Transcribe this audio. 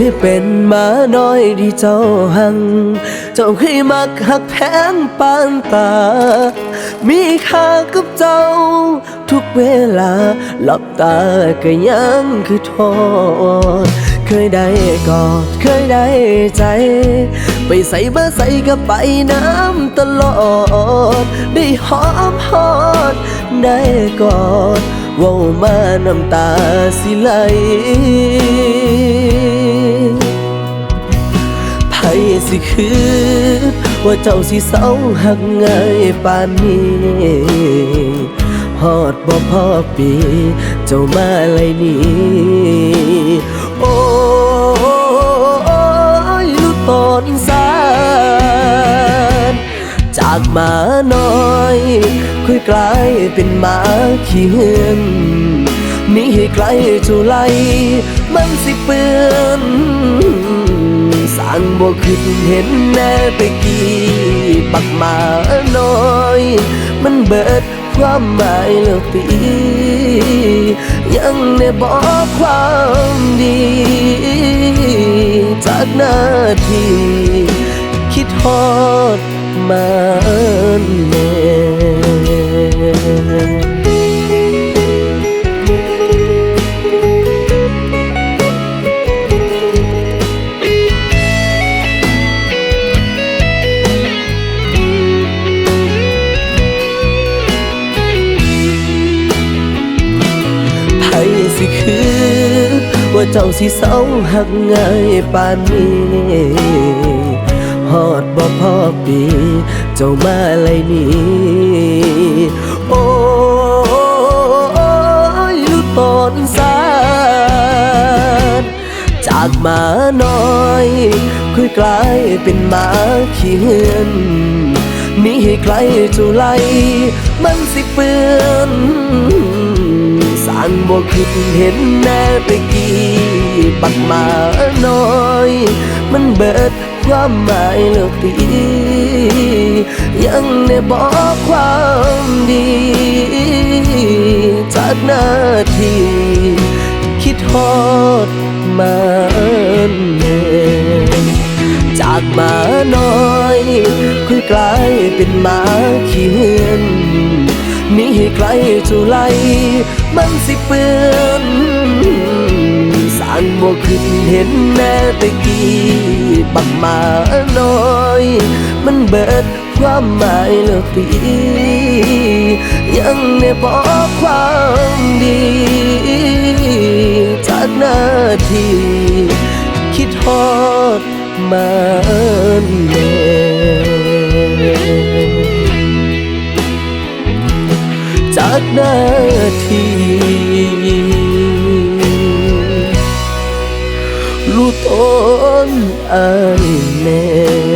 คือเป็นมาน้อยที่เจ้าหัง เจ้าเคยมักหักแพงปานตา มีค่ากับเจ้า ทุกเวลาหลับตาก็ยังคือโทษเคยได้กอดเคยได้ใจ ไปใส่มาใส่ก็ไปน้ำตลอด ได้หอมหอด ได้กอดเว่ามาน้ำตาสิไหล สิคืนว่าเจ้าสิเศร้าหักง่ายปานนี้ฮอดบ่พอปี เจ้ามาเลยนี่โอ้ยลูกตอนสารจากหมาน้อยค่อยกลายเป็นหมาขี้เหือนนี่ให้ไกลจุไลมันสิเปื้อนางบ่คิดเห็นแน่ไปกี่ปักหมาน้อย มันเบิดความหมายแล้วตียังในบอกความดี จากหน้าที่คิดฮอดมันแน่ สิคือ ว่าเจ้าสิเศร้าหักง่ายปานนี้ฮอดบ่พอปี เจ้ามาเลยนี่โอ้ยลูกตอนสารจากมาน้อยค่อยกลายเป็นหมาขี้เหือนหนี่ให้ไกลจุไลมันสิเปื้อน สร้างบ่คิดเห็นแน่ไปกี่ปักมาน้อย มันเบิดความหมายแล้วตียังในบอกความดี จากนาทีคิดฮอดมันแน่จากมาน้อยค่อยกลายเป็นหมาขี้เหือน หนี่ให้ไกลจุไลมันสิเปื้อนสร้างบ่คิดเห็นแน่ไปกี่ปักมาน้อย มันเบิดความหมายแล้วตียังในบอกความดี จากหน้าที่คิดฮอดมันแน่ เด้อที่รู้ตนอายแน่